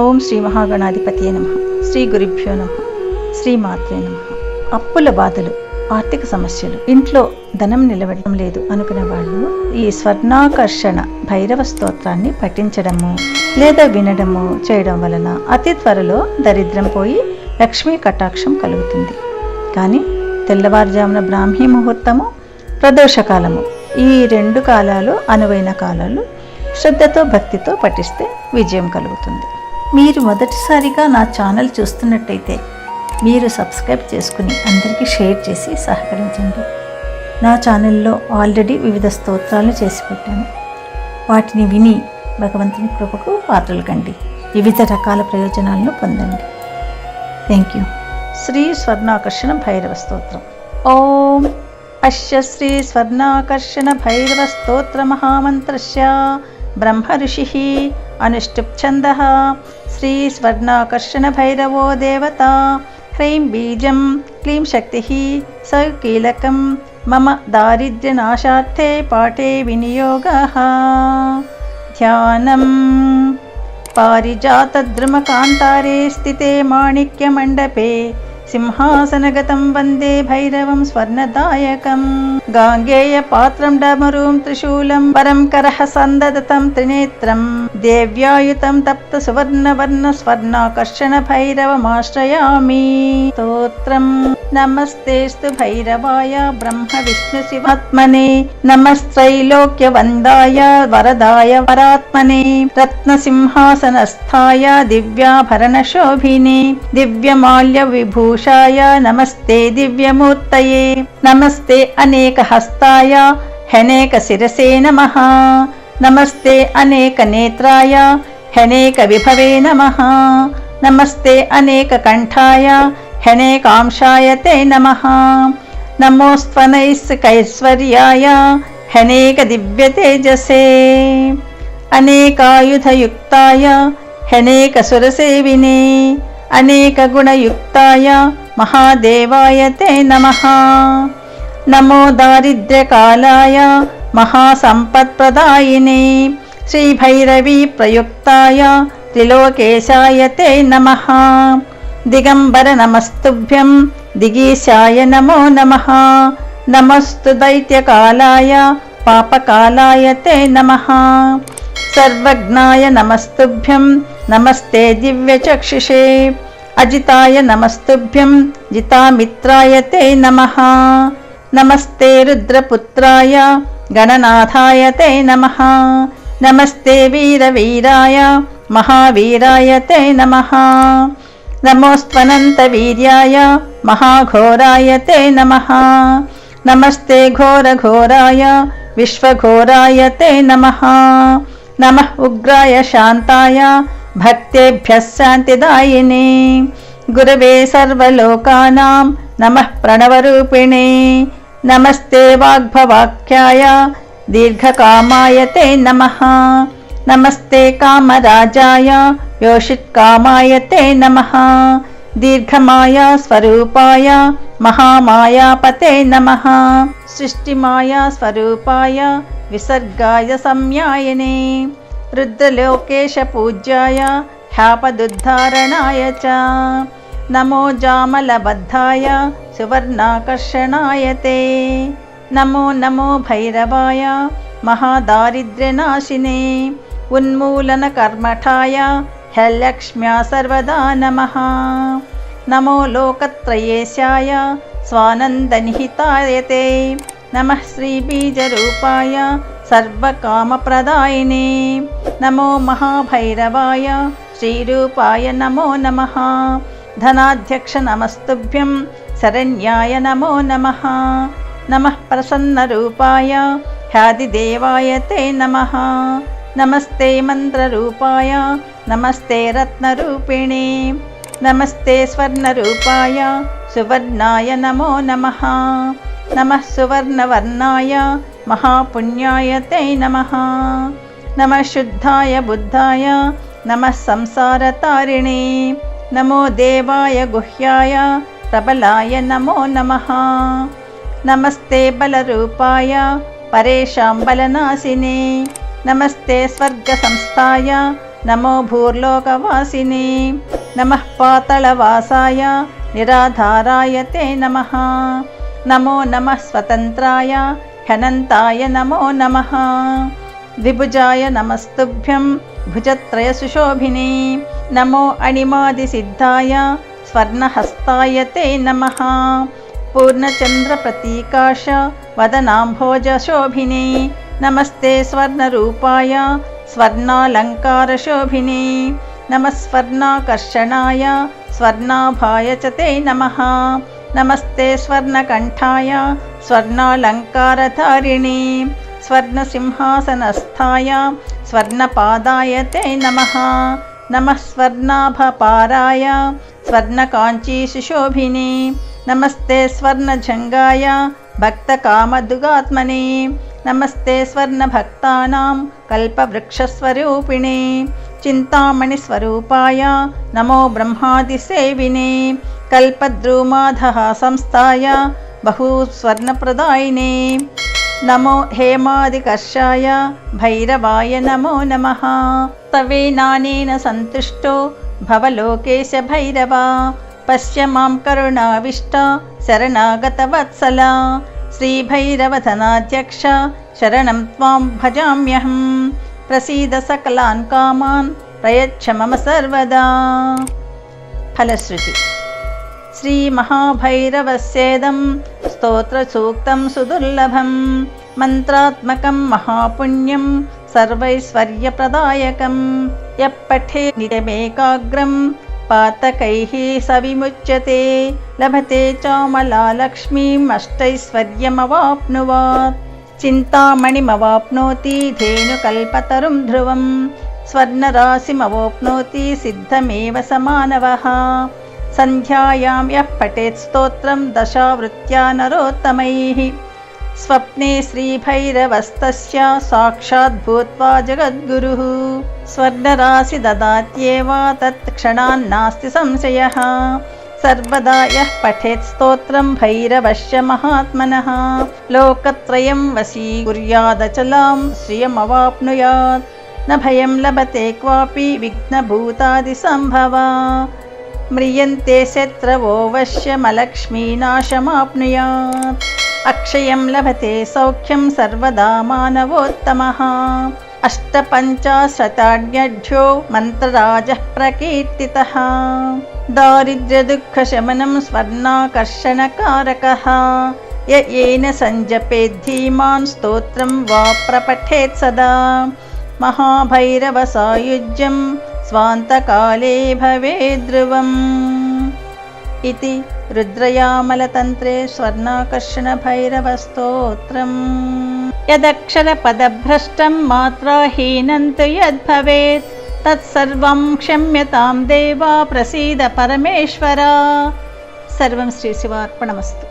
ఓం శ్రీ మహాగణాధిపతి నమ. శ్రీ గురుభ్యో నమ. శ్రీమాత్రే నమ. అప్పుల బాధలు ఆర్థిక సమస్యలు ఇంట్లో ధనం నిలబడడం లేదు అనుకునే వాళ్ళు ఈ స్వర్ణాకర్షణ భైరవ స్తోత్రాన్ని పఠించడము లేదా వినడము చేయడం వలన అతి త్వరలో దరిద్రం పోయి లక్ష్మీ కటాక్షం కలుగుతుంది. కానీ తెల్లవారుజామున బ్రాహ్మీ ముహూర్తము ప్రదోషకాలము ఈ రెండు కాలాలు అనువైన కాలాలు శ్రద్ధతో భక్తితో పఠిస్తే విజయం కలుగుతుంది. మీరు మొదటిసారిగా నా ఛానల్ చూస్తున్నట్టయితే మీరు సబ్స్క్రైబ్ చేసుకుని అందరికీ షేర్ చేసి సహకరించండి. నా ఛానల్లో ఆల్రెడీ వివిధ స్తోత్రాలు చేసి పెట్టాను. వాటిని విని భగవంతుని కృపకు పాత్రలు కండి. వివిధ రకాల ప్రయోజనాలను పొందండి. Thank you Shri Swarnakarshana Bhairava Stotram. ఓం. అశ్య శ్రీ స్వర్ణాకర్షణ భైరవ స్తోత్ర మహామంత్రస్య. బ్రహ్మ ఋషి అనుష్టుప్ఛంద. శ్రీ స్వర్ణాకర్షణ భైరవో దేవత. హ్రీం బీజం క్లీం శక్తి. స కీలకం మమ దారిద్ర్యనాశార్థే పాఠే వినియోగ. ధ్యానం. పారిజాతద్రుమకాంతారే స్థితే మాణిక్యమండపే సింహాసనగతం వందే భైరవం స్వర్ణదాయకం. గాంగేయ పాత్రం డమరూం త్రిశూలం పరం కరః సందదతం త్రినేత్రం. నమస్తేస్తు భైరవాయ బ్రహ్మ విష్ణు శివాత్మనే. నమస్త్రైలోక్య వందాయ వరదాయ వరాత్మనే. రత్న సింహాసనస్థాయ దివ్యాభరణ శోభినే దివ్యమాల్య విభూషాయ నమస్తే దివ్యమూర్తయే. నమస్తే అనేక హస్తాయ హనేక శిరసే నమ. నమస్తే అనేక నేత్రాయ హనేక విభవే నమ. నమస్తే అనేక కంఠాయ హనేకాంశాయ తే నమ నమోస్త్వనైస్కైశ్వర్యాయ హనేక దివ్య తేజసే అనేకాయుధయుక్తాయ హనేక సురసేవినే అనేక గుణయుక్తాయ మహాదేవాయ తే నమ నమో దారిద్ర్యకాలాయ మహాసంపత్ప్రదాయినే శ్రీభైరవీ ప్రయుక్తాయ త్రిలోకేశాయ తే నమ दिगम्बरनमस्तुभ्यं दिगीशाय नमो नमः। नमस्तु दैत्यकालाय पापकालाय ते नमः। सर्वज्ञाय नमस्तुभ्यं नमस्ते दिव्यचक्षुषे। अजिताय नमस्तुभ्यं जितामित्राय ते नमः। नमस्ते रुद्रपुत्राय गणनाथाय ते नमः। नमस्ते वीरवीराय महावीराय ते नमः। నమోస్త్వనంతవీర్యాయ మహాఘోరాయ తే నమ నమస్తే ఘోరఘోరాయ విశ్వఘోరాయ తే నమ నమ ఉగ్రాయ శాంతాయ భక్తేభ్యः శాంతిదాయినే గురవే సర్వలోకానాం నమః ప్రణవరూపిణే నమస్తే వాగ్భవాఖ్యాయ దీర్ఘకామాయ తే నమః నమస్తే కామరాజాయ योषित्कामाय ते नमः। दीर्घमाया स्वरूपाय महामायापते नमः। सृष्टिमाया स्वरूपाय विसर्गाय संयायने रुद्रलोकेशपूज्याय ह्यापदुद्धारणाय च। नमो जामलबद्धाय सुवर्णाकर्षणाय ते। नमो नमो भैरवाय महादारिद्र्यनाशिने। उन्मूलनकर्मठाय ह्यलक्ष्म्या सर्वदा नमः। नमो लोकत्रयेशाय स्वानन्दनिहिताय ते नमः श्रीबीजरूपाय सर्वकामप्रदायिने। नमो महाभैरवाय श्रीरूपाय नमो नमः। धनाध्यक्षनमस्तुभ्यं शरण्याय नमो नमः। नमः प्रसन्नरूपाय ह्यादिदेवाय ते नमः। नमस्ते मन्त्ररूपाय नमस्ते रत्नरूपिणे नमस्ते स्वर्णरूपाय सुवर्णाय नमो नमः नमः सुवर्णवर्णाय महापुण्याय ते नमः नमः शुद्धाय बुद्धाय नमः संसारतारिणे नमो देवाय गुह्याय प्रबलाय नमो नमः नमस्ते बलरूपाय परेषां बलनाशिने నమస్తే స్వర్గసంస్థాయ. నమో భూర్లోకవాసిని. నమ పాతళవాసాయ. నిరాధారాయ తే నమ. నమో నమ స్వతంత్రాయ. హనంతాయ నమో నమ. ద్విభుజాయ నమస్తుభ్యం. భుజత్రయ సుశోభినే. నమో అణిమాదిసిద్ధాయ స్వర్ణహస్తాయ తే నమ. పూర్ణచంద్రప్రతీకాశ వదనాంభోజశోభిని నమస్తే స్వర్ణరూపాయ స్వర్ణాలంకారశోభినే. నమ స్వర్ణాకర్షణాయ స్వర్ణాభాయ చ తే నమ. నమస్తే స్వర్ణకంఠాయ స్వర్ణాలంకారధారిణి. స్వర్ణసింహాసనస్థాయ స్వర్ణపాదాయ తే నమ. నమ స్వర్ణాభపారాయ స్వర్ణకాంచీసుశోభిని నమస్తే స్వర్ణజంగాయ భక్తకామదుగాత్మనే. నమస్తే స్వర్ణభక్తానాం కల్పవృక్షస్వరూపిణే చింతామణిస్వరూపాయ నమో బ్రహ్మాదిసేవినే కల్పద్రుమాధः సంస్థాయ బహుస్వర్ణప్రదాయినే. నమో హేమాదికర్షాయ భైరవాయ నమో నమః. తవేనానేన సంతుష్టో భవలోకేశ భైరవ. పశ్య మాం కరుణావిష్ట శరణాగతవత్సల శ్రీభైరవధనాధ్యక్ష శరణం త్వాం భజామ్యహం ప్రసీద సకలాన్ కామాన్ ప్రయచ్చ మమ సర్వదా ఫలశ్రుతి శ్రీ మహాభైరవస్యేదం స్తోత్రసూక్తం సుదుర్లభం మంత్రాత్మకం మహాపుణ్యం సర్వైశ్వర్యప్రదాయకం యప్పఠే నిత్యమేకాగ్రం पातकैः सविमुच्यते लभते चामलालक्ष्मीमष्टैश्वर्यमवाप्नुवात् चिन्तामणिमवाप्नोति धेनुकल्पतरुं ध्रुवं स्वर्णराशिमवाप्नोति सिद्धमेव स मानवः सन्ध्यायां यः पठेत् स्तोत्रं दशावृत्या नरोत्तमैः स्वप्ने श्रीभैरवस्तस्य साक्षात् भूत्वा जगद्गुरुः स्वर्णराशि ददात्येव तत्क्षणान्नास्ति संशयः सर्वदा यः पठेत् स्तोत्रं भैरवस्य महात्मनः लोकत्रयं वशीकुर्यादचलां श्रियमवाप्नुयात् न भयं लभते क्वापि विघ्नभूतादिसम्भवा म्रियन्ते शत्रवो वश्यमलक्ष्मीनाशमाप्नुयात् अक्षयं लभते सौख्यं सर्वदा मानवोत्तमः अष्टपञ्चाशताढ्यो मन्त्रराजः प्रकीर्तितः दारिद्र्यदुःखशमनं स्वर्णाकर्षणकारकः य येन सञ्जपेद्धीमान् स्तोत्रं वा प्रपठेत् सदा महाभैरवसायुज्यं स्वान्तकाले भवेद्ध्रुवम् इति रुद्रयामलतन्त्रे स्वर्णाकर्षणभैरवस्तोत्रम् यदक्षरपदभ्रष्टं मात्राहीनं तु यद्भवेत् तत्सर्वं क्षम्यतां देवा प्रसीद परमेश्वरा सर्वं श्रीशिवार्पणमस्तु